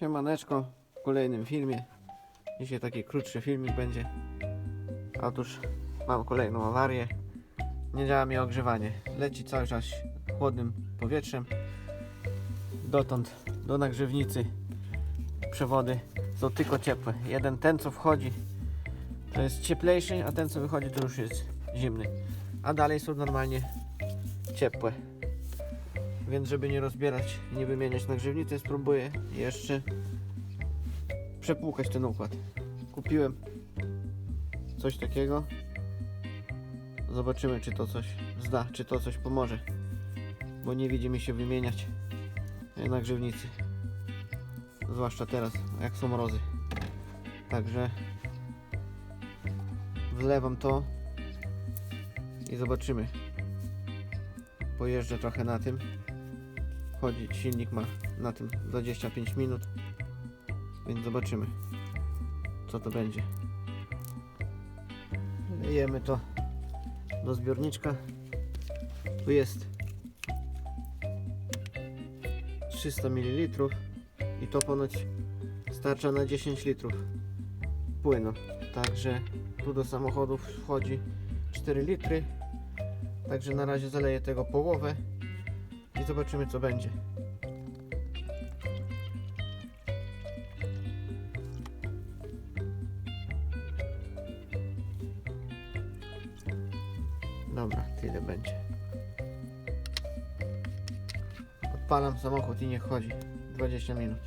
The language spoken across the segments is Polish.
Siemaneczko, w kolejnym filmie. Dzisiaj taki krótszy filmik będzie. Otóż mam kolejną awarię. Nie działa mi ogrzewanie. Leci cały czas chłodnym powietrzem. Dotąd do nagrzewnicy przewody są tylko ciepłe. Jeden ten co wchodzi to jest cieplejszy, a ten co wychodzi to już jest zimny. A dalej są normalnie ciepłe. Więc żeby nie rozbierać i nie wymieniać nagrzewnicy, spróbuję jeszcze przepłukać ten układ. Kupiłem coś takiego. Zobaczymy, czy to coś zda, czy to coś pomoże. Bo nie widzi mi się wymieniać e, nagrzewnicy. Zwłaszcza teraz, jak są mrozy. Także wlewam to i zobaczymy. Pojeżdżę trochę na tym. Chodzi, silnik ma na tym 25 minut. Więc zobaczymy, co to będzie. Lejemy to do zbiorniczka. Tu jest 300 ml i to ponoć starcza na 10 litrów płynu. Także tu do samochodów wchodzi 4 litry. Także na razie zaleję tego połowę zobaczymy co będzie. Dobra, tyle będzie. Odpalam samochód i niech chodzi 20 minut.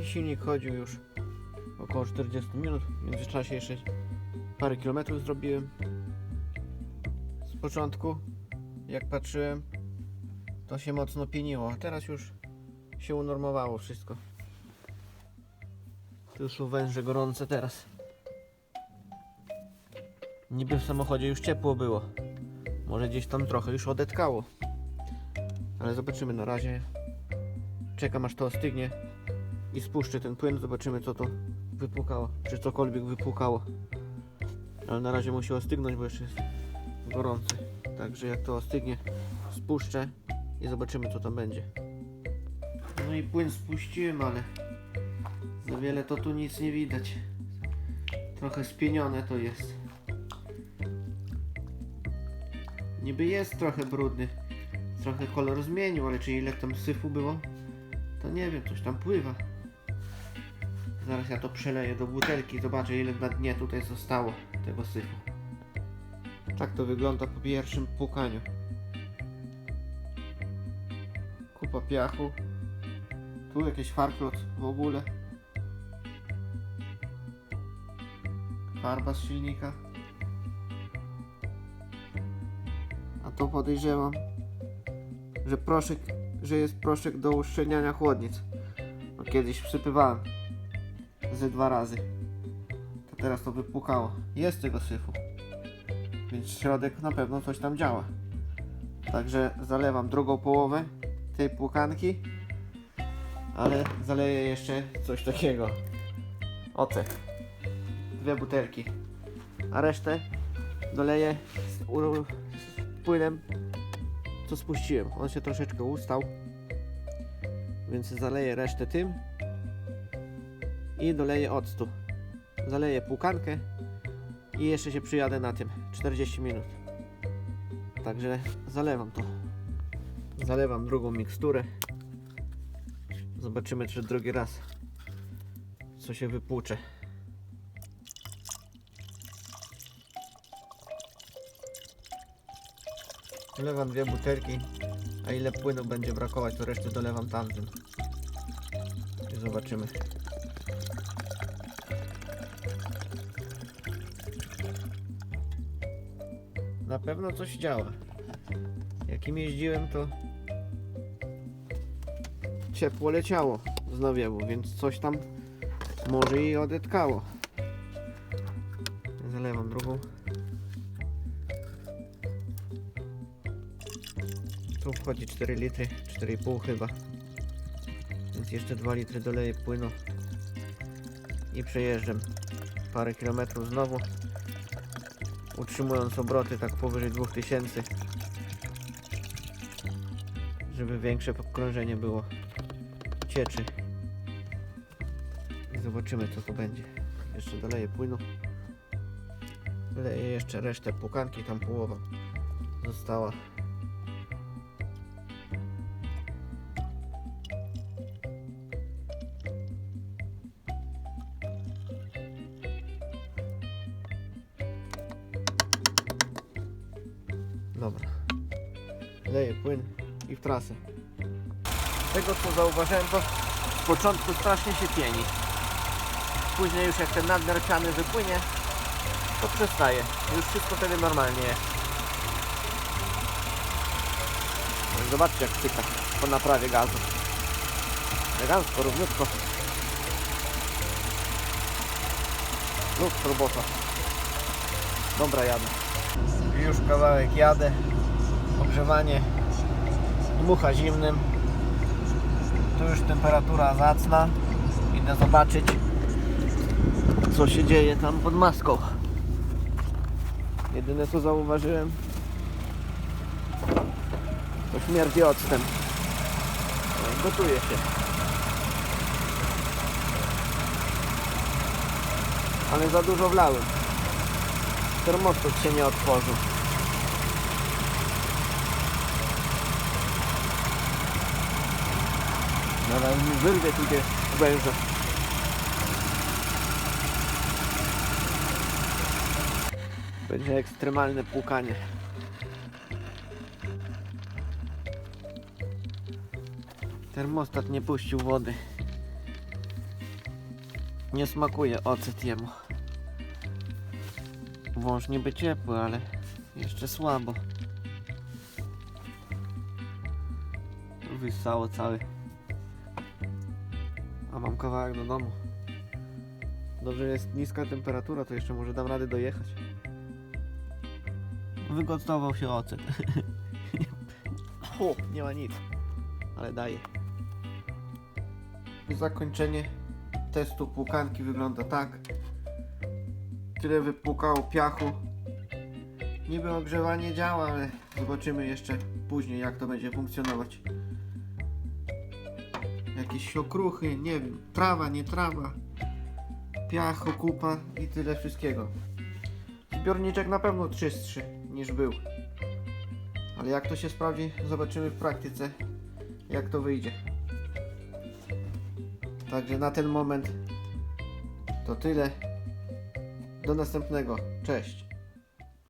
I silnik chodził już około 40 minut. W międzyczasie jeszcze parę kilometrów zrobiłem. Z początku, jak patrzyłem, to się mocno pieniło, teraz już się unormowało wszystko. Tu są węże gorące teraz. Niby w samochodzie już ciepło było. Może gdzieś tam trochę już odetkało. Ale zobaczymy na razie. Czekam aż to ostygnie i spuszczę ten płyn. Zobaczymy co to wypłukało. Czy cokolwiek wypłukało. Ale na razie musi ostygnąć, bo jeszcze jest gorący. Także jak to ostygnie, spuszczę i zobaczymy co tam będzie. No i płyn spuściłem, ale za wiele to tu nic nie widać. Trochę spienione to jest. Niby jest trochę brudny. Trochę kolor zmienił, ale czy ile tam syfu było? To nie wiem, coś tam pływa. Zaraz ja to przeleję do butelki, zobaczę ile na dnie tutaj zostało tego syfu. Tak to wygląda po pierwszym płukaniu. Kupa piachu. Tu jakiś farklot w ogóle. Farba z silnika. A to podejrzewam, że proszek, że jest proszek do uszczelniania chłodnic. Bo kiedyś wsypywałem ze dwa razy. To teraz to wypłukało. Jest tego syfu. Więc środek na pewno coś tam działa. Także zalewam drugą połowę tej płukanki. Ale zaleję jeszcze coś takiego. Ocet. Dwie butelki. A resztę doleję z, z płynem, co spuściłem. On się troszeczkę ustał. Więc zaleję resztę tym. I doleję octu. Zaleję płukankę. I jeszcze się przyjadę na tym. 40 minut. Także zalewam to. Zalewam drugą miksturę. Zobaczymy, czy drugi raz co się wypłucze. Dolewam dwie butelki, a ile płynu będzie brakować, to resztę dolewam tamtym. I zobaczymy. Na pewno coś działa. Jakim jeździłem, to ciepło leciało z nawiewu, więc coś tam może i odetkało. Zalewam drugą. Tu wchodzi 4 litry, 4,5 chyba. Więc jeszcze 2 litry doleję płynu. I przejeżdżam parę kilometrów znowu. Utrzymując obroty tak powyżej 2000. Żeby większe krążenie było wycieczy. I zobaczymy co to będzie. Jeszcze doleję płynu. Leję jeszcze resztę płukanki, tam połowa została. Leję płyn i w trasę. Tego co zauważyłem to w początku strasznie się pieni. Później już jak ten nadmiar piany wypłynie, to przestaje. Już wszystko wtedy normalnie jest. No Zobaczcie jak cyka po naprawie gazu. Elegancko, równiutko. Lub robota. Dobra jadę. Już kawałek jadę. Ogrzewanie dmucha zimnym. Tu już temperatura zacna. Idę zobaczyć co się dzieje tam pod maską. Jedyne co zauważyłem to śmierdzi octem. Gotuje się. Ale za dużo wlałem. Termostat się nie otworzył. Zaraz mi wyrwie tu te węże. Będzie ekstremalne płukanie. Termostat nie puścił wody. Nie smakuje ocet jemu. Wąż niby ciepły, ale jeszcze słabo. Wyssało cały. A mam kawałek do domu. Dobrze jest niska temperatura, to jeszcze może dam radę dojechać. Wygotował się ocet. o, nie ma nic. Ale daje. Zakończenie testu płukanki wygląda tak. Tyle wypłukało piachu. Niby ogrzewanie działa, ale zobaczymy jeszcze później jak to będzie funkcjonować. Jakieś okruchy, nie wiem, trawa, nie trawa, piach, okupa i tyle wszystkiego. Zbiorniczek na pewno czystszy niż był. Ale jak to się sprawdzi, zobaczymy w praktyce, jak to wyjdzie. Także na ten moment to tyle. Do następnego. Cześć.